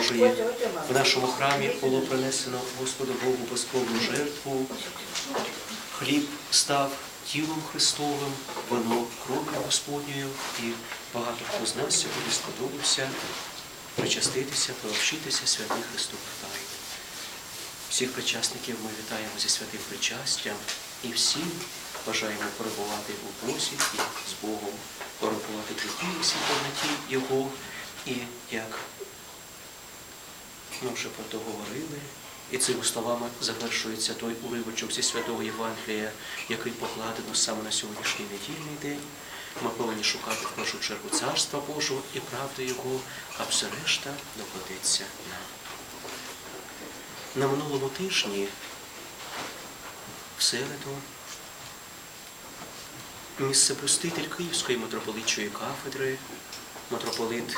Божої. В нашому храмі було принесено Господу Богу безкровну жертву. Хліб став тілом Христовим, воно кров'ю Господньою, і багато хто з нас сьогодні сподобався причаститися, приобщитися святих Христових тайн. Всіх причасників ми вітаємо зі святим причастям і всім бажаємо перебувати у Бозі і з Богом, перебувати в житті і повноті Його. І як ми вже про то говорили, і цими словами завершується той уривочок зі святого Євангелія, який покладено саме на сьогоднішній недільний день. Ми повинні шукати в першу чергу царства Божого і правди Його, а все решта докладеться нам. На минулому тижні, в середу, місцепроститель Київської митрополитчої кафедри, митрополит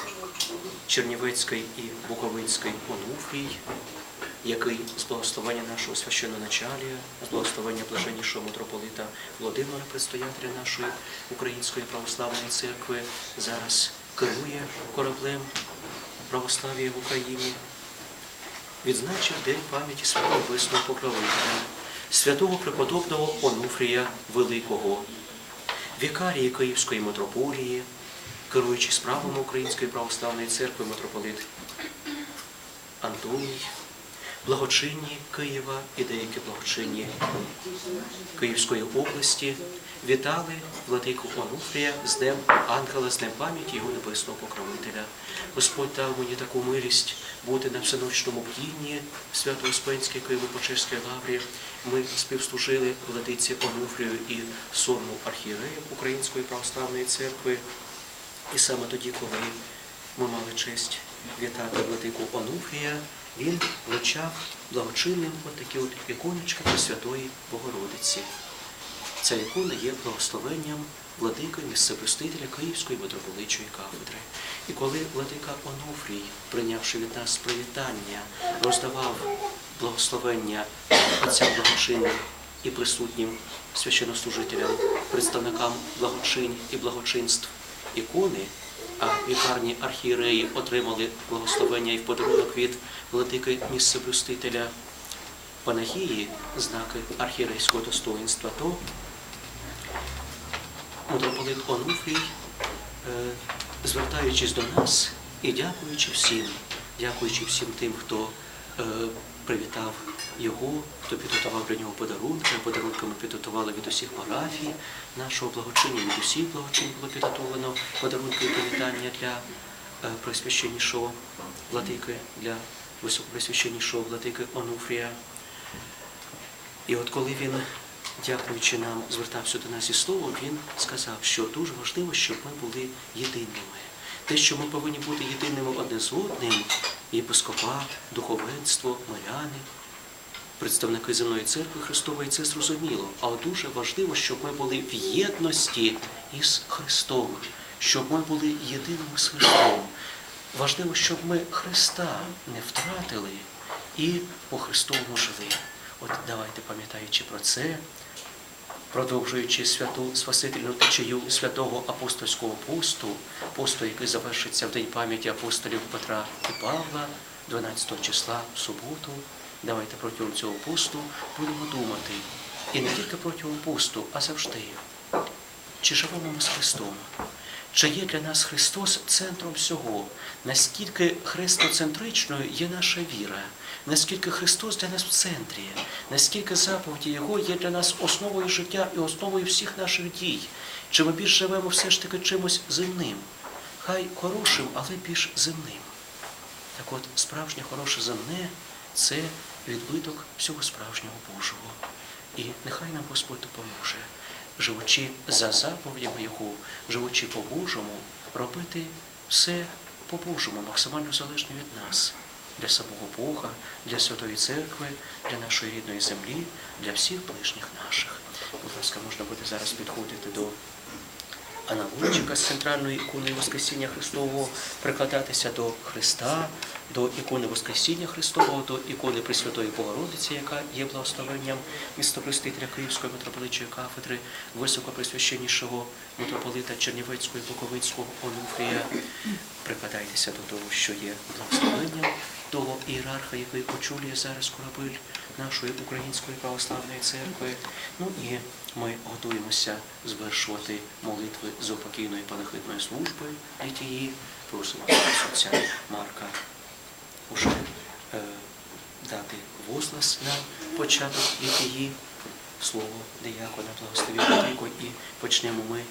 Чернівецький і Буковинський Онуфрій, який з благословення нашого священноначалія, з благословення блаженнішого митрополита Володимира, предстоятеля нашої Української православної церкви, зараз керує кораблем православ'я в Україні відзначив День пам'яті святого Висного Покровителя, святого преподобного Онуфрія Великого, вікарії Київської митрополії, керуючи справами Української православної церкви митрополит Антоній, благочинні Києва і деякі благочинні Київської області вітали владику Онуфрія з Днем Ангела, з Днем пам'яті його небесного покровителя. Господь дав мені таку милість бути на всеночному бдінні Свято-Успенській Києво-Почеській лаврі. Ми співслужили владиці Онуфрію і сонму архієреїв Української православної церкви. І саме тоді, коли ми мали честь вітати владику Онуфрія, він влучав благочинним от такі от іконочки Пресвятої Богородиці. Ця ікона є благословенням владики місцепростителя Київської митрополитчої кафедри. І коли владика Онуфрій, прийнявши від нас привітання, роздавав благословення отцям благочинним і присутнім священнослужителям, представникам благочин і благочинств ікони, а вікарні архієреї отримали благословення і в подарунок від владики місцеблюстителя Панагії, знаки архієрейського достоинства, то митрополит Онуфрій, е, звертаючись до нас і дякуючи всім, дякуючи всім тим, хто е, привітав його, хто підготував для нього подарунки, подарунки ми підготували від усіх парафій нашого благочиння, від усіх благочин було підготовлено подарунки і привітання для е, пресвященнішого владики, для високопресвященнішого владики Онуфрія. І от коли він, дякуючи нам, звертався до нас із словом, він сказав, що дуже важливо, щоб ми були єдиними. Те, що ми повинні бути єдиними одне з одним, єпископат, духовенство, миряни, представники земної церкви Христової, це зрозуміло. Але дуже важливо, щоб ми були в єдності із Христом, щоб ми були єдиними з Христом. Важливо, щоб ми Христа не втратили і по Христовому жили. От давайте, пам'ятаючи про це, продовжуючи святу Спасительну течію святого апостольського посту, посту, який завершиться в день пам'яті апостолів Петра і Павла, 12 числа в суботу, давайте протягом цього посту будемо думати. І не тільки протягом посту, а завжди. Чи живемо ми з Христом? Чи є для нас Христос центром всього? Наскільки хрестоцентричною є наша віра? Наскільки Христос для нас в центрі? Наскільки заповіді Його є для нас основою життя і основою всіх наших дій? Чи ми більш живемо все ж таки чимось земним? Хай хорошим, але більш земним. Так от, справжнє хороше земне це відбиток всього справжнього Божого. І нехай нам Господь допоможе, живучи за заповідями Його, живучи по-божому, робити все по-божому, максимально залежно від нас, для самого Бога, для Святої Церкви, для нашої рідної землі, для всіх ближніх наших. Будь ласка, можна буде зараз підходити до аналогічка з центральної ікони Воскресіння Христового прикладатися до Христа, до ікони Воскресіння Христового, до ікони Пресвятої Богородиці, яка є благословенням містопрестителя Київської митрополитчої кафедри, високопресвященнішого митрополита Чернівецького і Буковинського Онуфрія. Прикладайтеся до того, що є благословенням, того ієрарха, який очолює зараз корабель нашої української православної церкви. Ну і ми готуємося звершувати молитви з опокійною панахидною службою літії. Просимо отця Марка уже е, дати возглас на початок літії. Слово диякона благослові і почнемо ми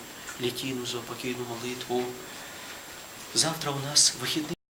літійну заопокійну молитву. Завтра у нас вихідний.